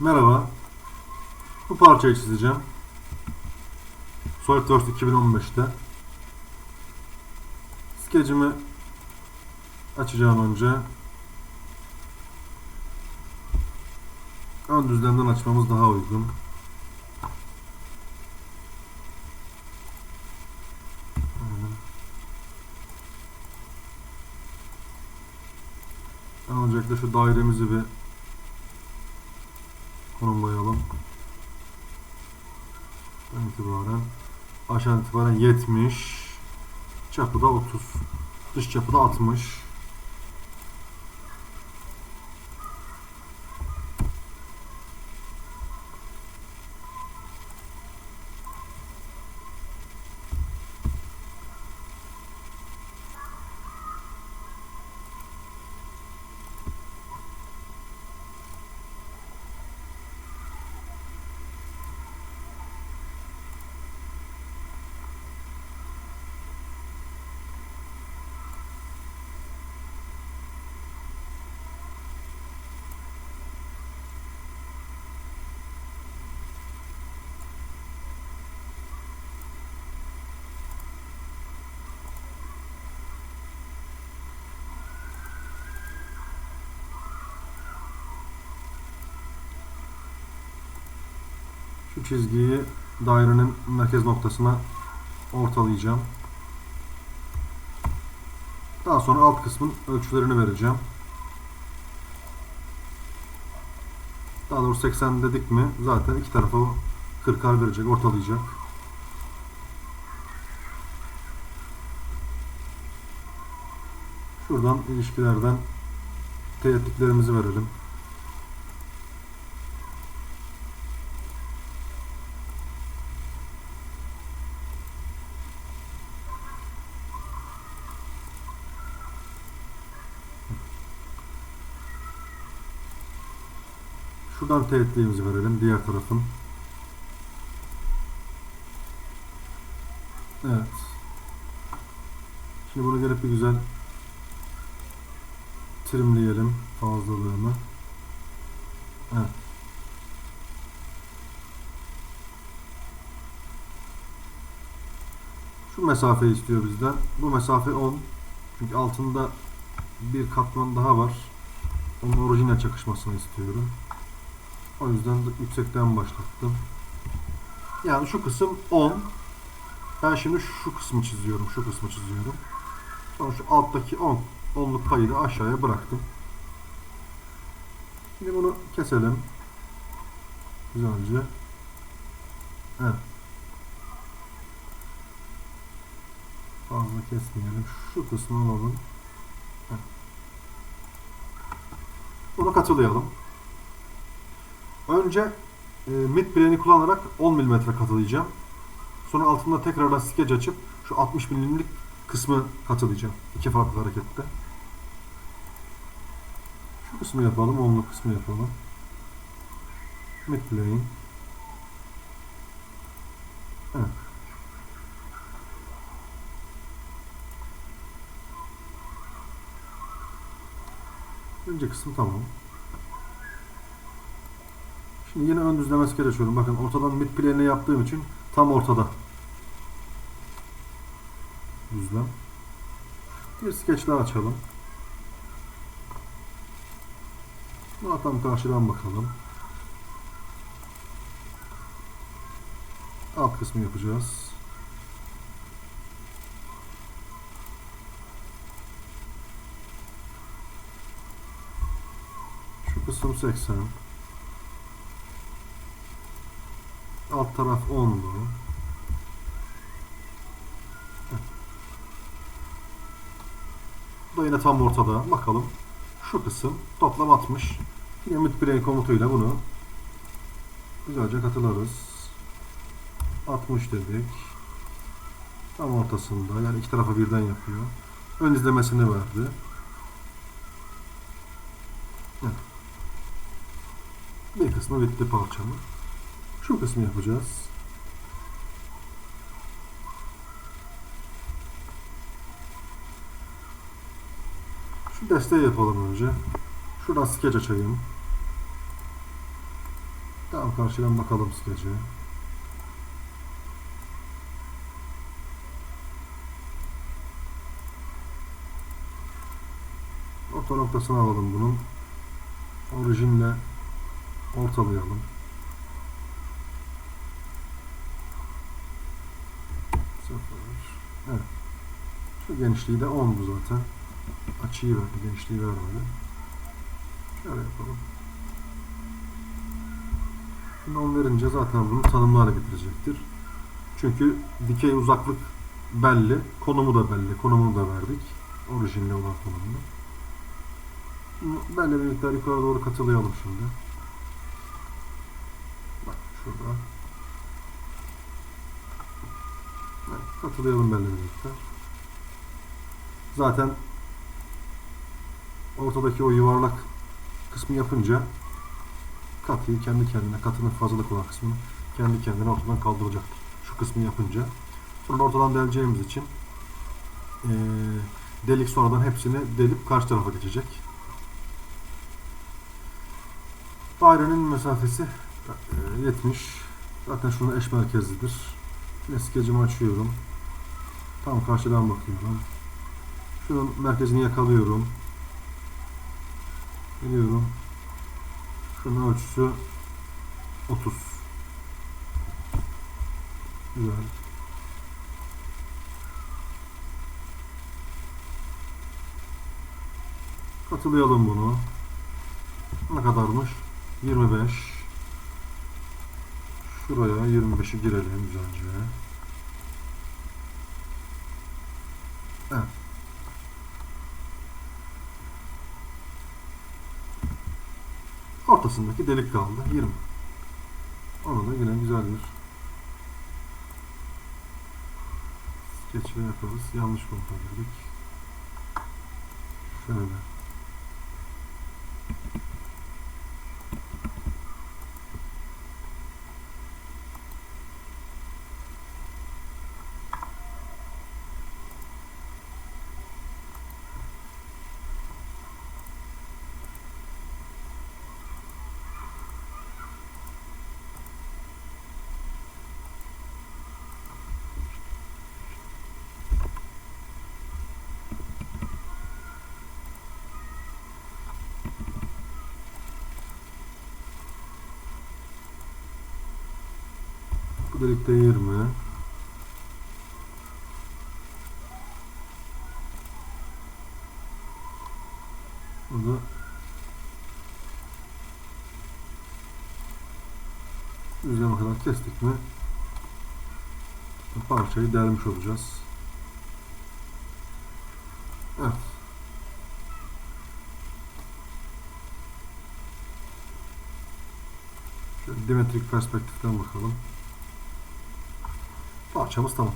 Merhaba. Bu parçayı çizeceğim. SolidWorks 2015'te. Skecimi açacağım önce. Ön düzlemden açmamız daha uygun. Aynen. Öncelikle şu dairemizi bir konumlayalım. Ben itibaren aşağı itibaren 70 çapı da 30 dış çapı da 60 Şu çizgiyi dairenin merkez noktasına ortalayacağım. Daha sonra alt kısmın ölçülerini vereceğim. Daha doğrusu 80 dedik mi zaten iki tarafa 40'ar verecek, ortalayacak. Şuradan ilişkilerden teğetliklerimizi verelim. Şuradan teğetliğimizi verelim diğer tarafın. Evet. Şimdi bunu gelip bir güzel trimleyelim fazlalığını. Evet. Şu mesafeyi istiyor bizden. Bu mesafe 10. Çünkü altında bir katman daha var. Onun orijinal çakışmasını istiyorum. O yüzden de yüksekten başlattım. Yani şu kısım 10. Ben şimdi şu kısmı çiziyorum. Şu kısmı çiziyorum. Sonra şu alttaki 10. 10'luk payı da aşağıya bıraktım. Şimdi bunu keselim. Güzelce. Evet. Fazla kesmeyelim. Şu kısmı alalım. Evet. Bunu katılayalım. Önce e, mid plane'i kullanarak 10 mm katılayacağım. Sonra altında tekrardan skeç açıp şu 60 mm'lik kısmı katılayacağım. İki farklı harekette. Şu kısmı yapalım, 10'luk kısmı yapalım. Mid plane. Evet. Önce kısmı tamam. Şimdi yine ön düzleme skeç açıyorum. Bakın ortadan mid plane'le yaptığım için tam ortada. Düzlem. Bir skeç daha açalım. Buna tam karşıdan bakalım. Alt kısmı yapacağız. Şu kısım 80. Alt taraf 10'lu. Bu da yine tam ortada. Bakalım. Şu kısım toplam 60. Yine mid plane komutuyla bunu güzelce katılarız. 60 dedik. Tam ortasında. Yani iki tarafa birden yapıyor. Ön izlemesini verdi. Bir kısmı bitti parçamın. Şu kısmı yapacağız. Şu desteği yapalım önce. Şuradan skeç açayım. Tamam karşıdan bakalım skece. Orta noktasını alalım bunun. Orijinle ortalayalım. Evet. Şu genişliği de 10'du zaten. Açıyı verdi, genişliği vermedi. Şöyle yapalım. Şimdi 10 verince zaten bunu tanımlı hale getirecektir. Çünkü dikey uzaklık belli, konumu da belli. Konumunu da verdik. Orijinli olan konumunu. Belli bir miktar yukarı doğru katılayalım şimdi. Bak şurada. Evet, katılayalım belli bir miktar. Zaten ortadaki o yuvarlak kısmı yapınca katıyı kendi kendine, katının fazlalık olan kısmını kendi kendine ortadan kaldıracaktır. Şu kısmı yapınca. Sonra ortadan deleceğimiz için eee, delik sonradan hepsini delip karşı tarafa geçecek. Dairenin mesafesi eee, 70. Zaten şunun eş merkezlidir. Yine skecimi açıyorum. Tam karşıdan bakıyorum. Şunun merkezini yakalıyorum. Geliyorum. Şunun ölçüsü 30. Güzel. Katılayalım bunu. Ne kadarmış? 25. Şuraya 25'i girelim güzelce. Evet. Ortasındaki delik kaldı. 20. Onu da yine güzel bir skeçle yaparız. Yanlış kontrol ettik. Şöyle. Bu delikte 20. Burada üzerine kadar kestik mi parçayı delmiş olacağız. Evet. Şöyle dimetrik perspektiften bakalım. Parçamız tamam.